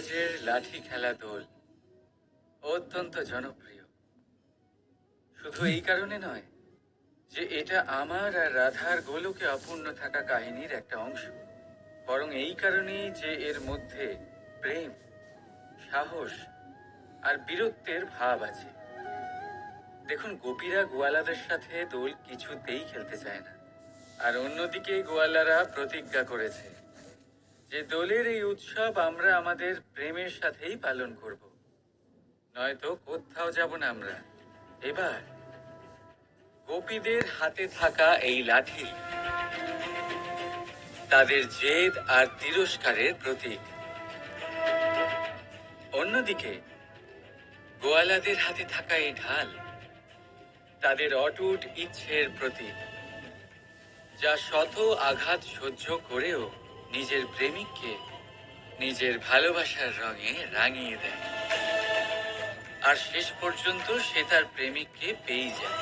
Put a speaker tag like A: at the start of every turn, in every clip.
A: কাগজের লাঠি খেলা দোল অত্যন্ত জনপ্রিয়। শুধু এই কারণে নয় যে এটা আমার আর রাধার গোলকে অপূর্ণ থাকা কাহিনীর একটা অংশ, বরং এই কারণেই যে এর মধ্যে প্রেম, সাহস আর বীরত্বের ভাব আছে। দেখুন, গোপীরা গোয়ালাদের সাথে দোল কিছুতেই খেলতে চায় না, আর অন্যদিকে গোয়ালারা প্রতিজ্ঞা করেছে যে দোলের এই উৎসব আমরা আমাদের প্রেমের সাথেই পালন করব। নয়তো কোথাও যাব না আমরা। এবার গোপীদের হাতে থাকা এই লাঠি তাদের জেদ আর তিরস্কারের প্রতীক। অন্যদিকে গোয়ালাদের হাতে থাকা এই ঢাল তাদের অটুট ইচ্ছের প্রতীক, যা শত আঘাত সহ্য করেও নিজের প্রেমিককে নিজের ভালোবাসার রঙে রাঙিয়ে দেয়। আর শেষ পর্যন্ত সে তার প্রেমিককে পেয়ে যায়।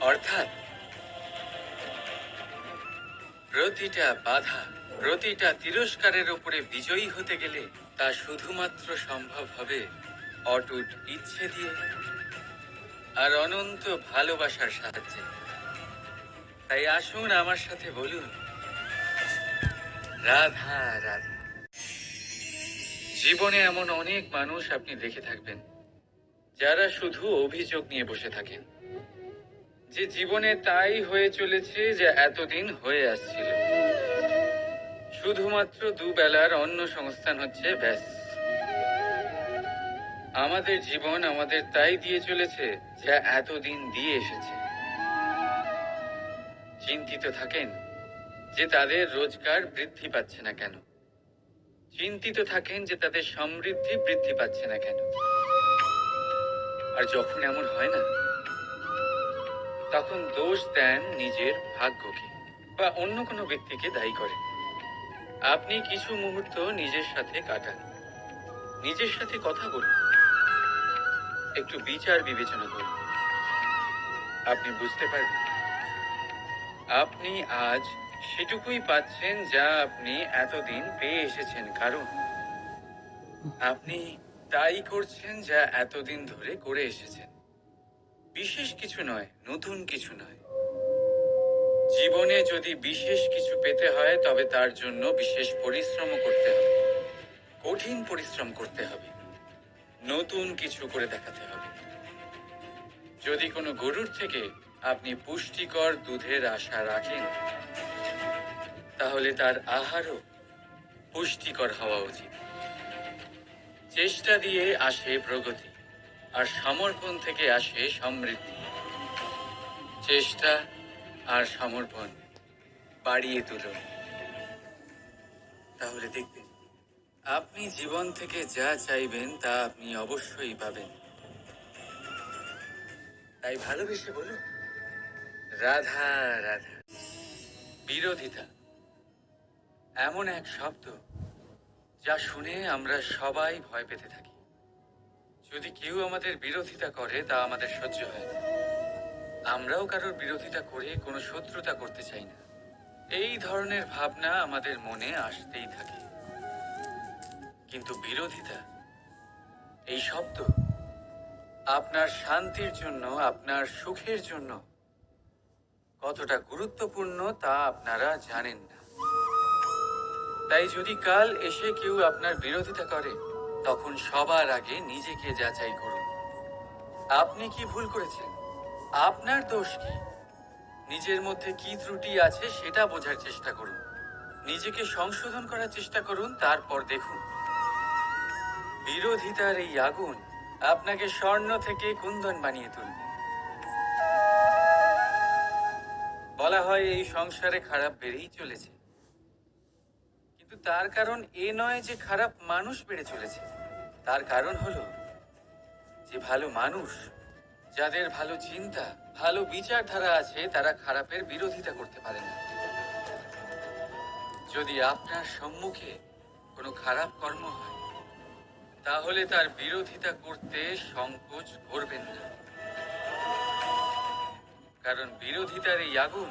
A: অর্থাৎ প্রতিটা বাধা, প্রতিটা তিরস্কারের উপরে বিজয়ী হতে গেলে তা শুধুমাত্র সম্ভব হবে অটুট ইচ্ছে দিয়ে আর অনন্ত ভালোবাসার সাহায্যে। তাই আসুন আমার সাথে বলুন রাধা রাধা। জীবনে এমন অনেক মানুষ আপনি দেখে থাকবেন, যারা শুধু অভিযোগ নিয়ে বসে থাকেন। যে জীবনে তাই হয়ে চলেছে যা এতদিন হয়ে আসছিল। শুধুমাত্র দুবেলার অন্য সংস্থান হচ্ছে ব্যাস। আমাদের জীবন আমাদের তাই দিয়ে চলেছে যা এতদিন দিয়ে এসেছে। চিন্তিত থাকেন যে তাদের রোজগার বৃদ্ধি পাচ্ছে না কেন? চিন্তিত থাকেন যে তাদের সমৃদ্ধি বৃদ্ধি পাচ্ছে না কেন। আর যখন এমন হয় না, তখন দোষ দেন নিজের ভাগ্যকে বা অন্য কোনো ব্যক্তিকে দায়ী করেন। আপনি কিছু মুহূর্ত নিজের সাথে কাটান। নিজের সাথে কথা বলুন। একটু বিচার বিবেচনা করুন। আপনি বুঝতে পারবেন। আপনি আজ সেটুকুই পাচ্ছেন যা আপনি এতদিন পেয়ে এসেছেন, কারণ আপনি তাই করছেন যা এতদিন ধরে করে এসেছেন। বিশেষ কিছু নয়, নতুন কিছু নয়। জীবনে যদি বিশেষ কিছু পেতে হয়, তবে তার জন্য বিশেষ পরিশ্রম করতে হবে। কঠিন পরিশ্রম করতে হবে। নতুন কিছু করে দেখাতে হবে। যদি কোনো গরুর থেকে আপনি পুষ্টিকর দুধের আশা রাখেন তাহলে তার আহারও পুষ্টিকর হওয়া উচিত। চেষ্টা দিয়ে আসে প্রগতি, আর সমর্পণ থেকে আসে সমৃদ্ধি। চেষ্টা আর সমর্পণ বাড়িয়ে তুলুন তাহলে দেখবেন আপনি জীবন থেকে যা চাইবেন তা আপনি অবশ্যই পাবেন। তাই ভালোবেসে বলুন, রাধা রাধা। বিরোধিতা। এমন এক শব্দ যা শুনে আমরা সবাই ভয় পেতে থাকি। যদি কেউ আমাদের বিরোধিতা করে, তা আমাদের সহ্য হয় আমরাও কারোর বিরোধিতা করে কোনো শত্রুতা করতে চাই না। এই ধরনের ভাবনা আমাদের মনে আসতেই থাকে। কিন্তু বিরোধিতা, এই শব্দ আপনার শান্তির জন্য, আপনার সুখের জন্য কতটা গুরুত্বপূর্ণ তা আপনারা জানেন না। তাই যদি কাল এসে কেউ আপনার বিরোধিতা করে, তখন সবার আগে নিজেকে যাচাই করুন। আপনি কি ভুল করেছেন? আপনার দোষ কি? নিজের মধ্যে কি ত্রুটি আছে সেটা বোঝার চেষ্টা করুন। নিজেকে সংশোধন করার চেষ্টা করুন, তারপর দেখুন। বিরোধিতার এই আগুন আপনাকে স্বর্ণ থেকে কুন্দন বানিয়ে তুলবে। বলা হয় এই সংসারে খারাপ বেড়েই চলেছে। কিন্তু তার কারণ এ নয় যে খারাপ মানুষ বেড়ে চলেছে। তার কারণ হলো যে ভালো মানুষ, যাদের ভালো চিন্তা, ভালো বিচারধারা আছে, তারা খারাপের বিরোধিতা করতে পারে না। যদি আপনার সম্মুখে কোনো খারাপ কর্ম হয়, তাহলে তার বিরোধিতা করতে সংকোচ করবেন না। কারণ বিরোধিতার এই আগুন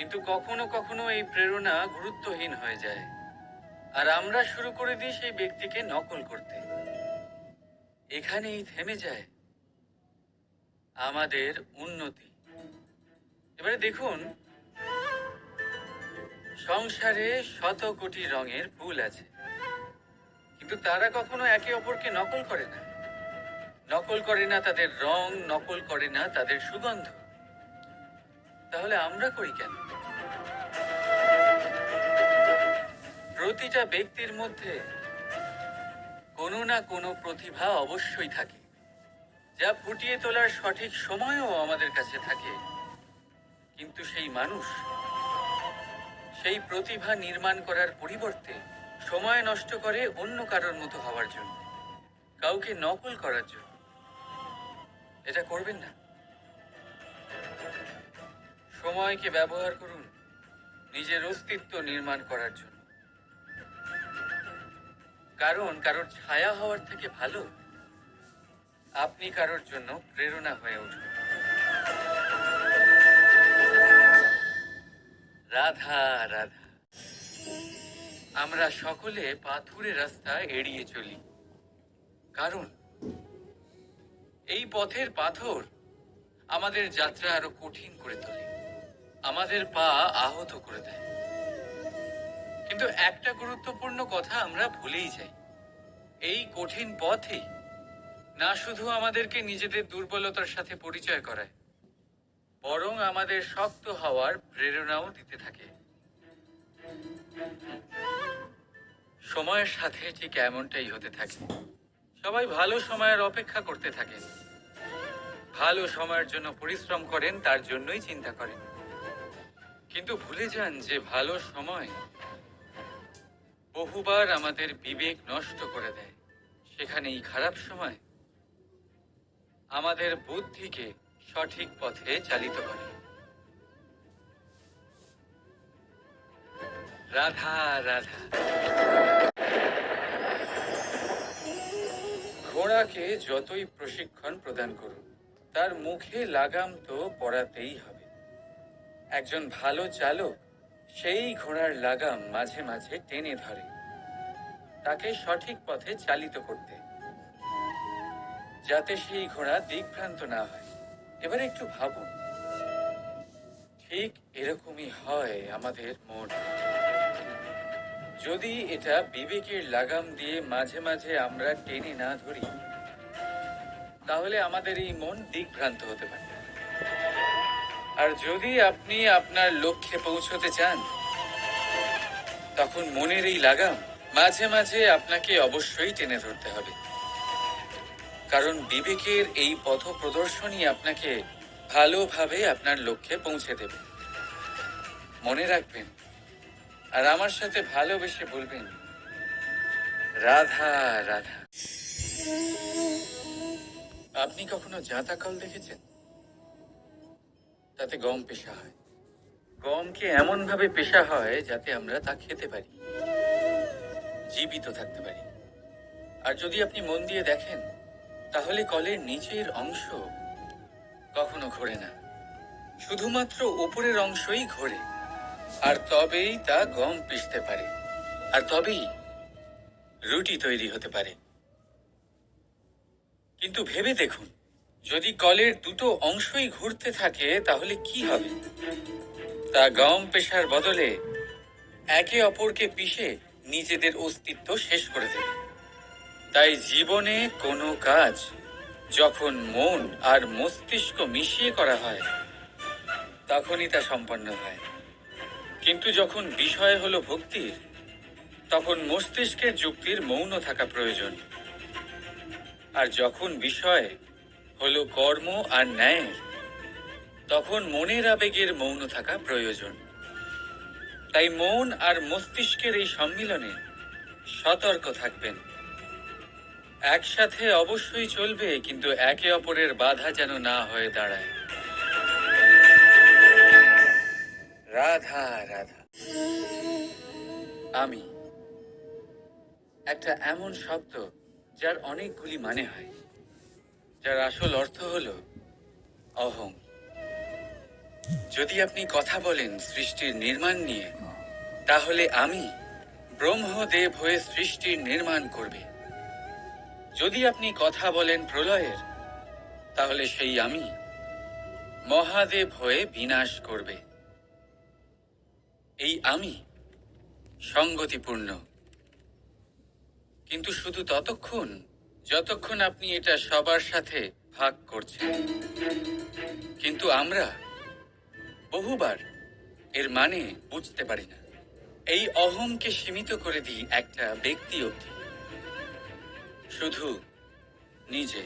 A: কিন্তু কখনো কখনো এই প্রেরণা গুরুত্বহীন হয়ে যায়। আর আমরা শুরু করে দিই সেই ব্যক্তিকে নকল করতে। এখানেই থেমে যায় আমাদের উন্নতি। এবারে দেখুন, সংসারে শত কোটি রঙের ফুল আছে। কিন্তু তারা কখনো একে অপরকে নকল করে না। নকল করে না তাদের রং, নকল করে না তাদের সুগন্ধ। তাহলে আমরা করি কেন? প্রতিটা ব্যক্তির মধ্যে কোনো না কোনো প্রতিভা অবশ্যই থাকে, যা ফুটিয়ে তোলার সঠিক সময়ও আমাদের কাছে থাকে। কিন্তু সেই মানুষ সেই প্রতিভা নির্মাণ করার পরিবর্তে সময় নষ্ট করে অন্য কারোর মতো হওয়ার জন্য, কাউকে নকল করার জন্য। এটা করবেন না। সময়কে ব্যবহার করুন নিজের অস্তিত্ব নির্মাণ করার জন্য। কারণ কারোর ছায়া হওয়ার থেকে ভালো, আপনি কারোর জন্য প্রেরণা হয়ে উঠুন। রাধা রাধা। আমরা সকলে পাথুরে রাস্তা এড়িয়ে চলি। কারণ এই পথের পাথর আমাদের যাত্রা আরও কঠিন করে তোলে। আমাদের পা আহত করে দেয়। কিন্তু একটা গুরুত্বপূর্ণ কথা আমরা ভুলেই যাই। এই কঠিন পথে না শুধু আমাদেরকে নিজেদের দুর্বলতার সাথে পরিচয় করায়, বরং আমাদের শক্ত হওয়ার প্রেরণাও দিতে থাকে। সময়ের সাথে ঠিক এমনটাই হতে থাকে। সবাই ভালো সময়ের অপেক্ষা করতে থাকে ভালো সময়ের জন্য পরিশ্রম করেন, তার জন্যই চিন্তা করেন। কিন্তু ভুলে যান যে ভালো সময় বহুবার আমাদের বিবেক নষ্ট করে দেয়। সেখানেই খারাপ সময় আমাদের বুদ্ধিকে সঠিক পথে চালিত করে। রাধা রাধা। ঘোড়াকে যতই প্রশিক্ষণ প্রদান করুন তার মুখে লাগাম তো পড়াতেই হবে। একজন ভালো চালক সেই ঘোড়ার লাগাম মাঝে মাঝে টেনে ধরে। তাকে সঠিক পথে চালিত করতে। যাতে সেই ঘোড়া দিকভ্রান্ত না হয়। এবারে একটু ভাবুন। ঠিক এরকমই হয় আমাদের মন। যদি এটা বিবেকের লাগাম দিয়ে মাঝে মাঝে আমরা টেনে না ধরি, তাহলে আমাদের এই মন দিকভ্রান্ত হতে পারে। আর যদি আপনি আপনার লক্ষ্যে পৌঁছতে চান, তখন মনের এই লাগাম মাঝে মাঝে আপনাকে অবশ্যই টেনে ধরতে হবে। কারণ বিবেকের এই পথ প্রদর্শনই আপনাকে ভালোভাবে আপনার লক্ষ্যে পৌঁছে দেবে। মনে রাখবেন, আর আমার সাথে ভালোবেসে বলবেন, রাধা রাধা। আপনি কখনো জাঁতা কল দেখেছেন? তাতে গম পেশা হয়। গমকে এমন ভাবে পেশা হয় যাতে আমরা তা খেতে পারি। জীবিত থাকতে পারি। আর যদি আপনি মন দিয়ে দেখেন, তাহলে কলের নিচের অংশ কখনো ঘোরে না। শুধুমাত্র উপরের অংশই ঘোরে। আর তবেই তা গম পিষতে পারে। আর তবেই রুটি তৈরি হতে পারে। কিন্তু ভেবে দেখুন যদি কলের দুটো অংশই ঘুরতে থাকে, তাহলে কি হবে? তা গম পেশার বদলে একে অপরকে পিষে নিজেদের অস্তিত্ব শেষ করে দেবে। তাই জীবনে কোনো কাজ যখন মন আর মস্তিষ্ক মিশিয়ে করা হয়, তখনই তা সম্পন্ন হয়। কিন্তু যখন বিষয় হলো ভক্তির, তখন মস্তিষ্কের যুক্তির মৌন থাকা প্রয়োজন। আর যখন বিষয় হলো কর্ম আর ন্যায়ের তখন মনের আবেগের মৌন থাকা প্রয়োজন। তাই মন আর মস্তিষ্কের এই সম্মিলনে সতর্ক থাকবেন। একসাথে অবশ্যই চলবে, কিন্তু একে অপরের বাধা যেন না হয়ে দাঁড়ায়। রাধা রাধা। আমি একটা এমন শব্দ যার অনেকগুলি মানে হয়। যার আসল অর্থ হলো অহং। যদি আপনি কথা বলেন সৃষ্টির নির্মাণ নিয়ে, তাহলে আমি ব্রহ্মদেব হয়ে সৃষ্টির নির্মাণ করবে। যদি আপনি কথা বলেন প্রলয়ের, তাহলে সেই আমি মহাদেব হয়ে বিনাশ করবে। এই আমি সঙ্গতিপূর্ণ। কিন্তু শুধু ততক্ষণ যতক্ষণ আপনি এটা সবার সাথে ভাগ করছেন, কিন্তু আমরা বহুবার এর মানে বুঝতে পারি না। এই অহংকে সীমিত করে দিই একটা ব্যক্তি অবধি, শুধু নিজে।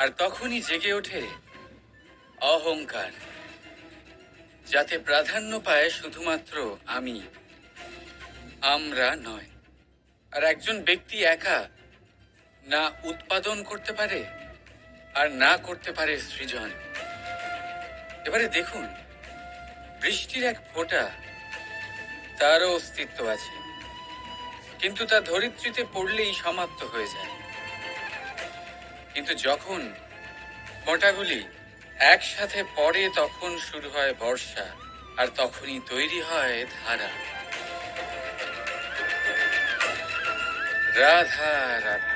A: আর তখনই জেগে ওঠে অহংকার, যাতে প্রাধান্য পায় শুধুমাত্র আমি, আমরা নয়। আর একজন ব্যক্তি একা না উৎপাদন করতে পারে আর না করতে পারে সৃজন। এবারে দেখুন, বৃষ্টির এক ফোঁটা তারও অস্তিত্ব আছে। কিন্তু তা ধরিত্রীতে পড়লেই সমাপ্ত হয়ে যায়। কিন্তু যখন ফোঁটাগুলি একসাথে পড়ে, তখন শুরু হয় বর্ষা, আর তখনই তৈরি হয় ধারা। রাধা রাধা।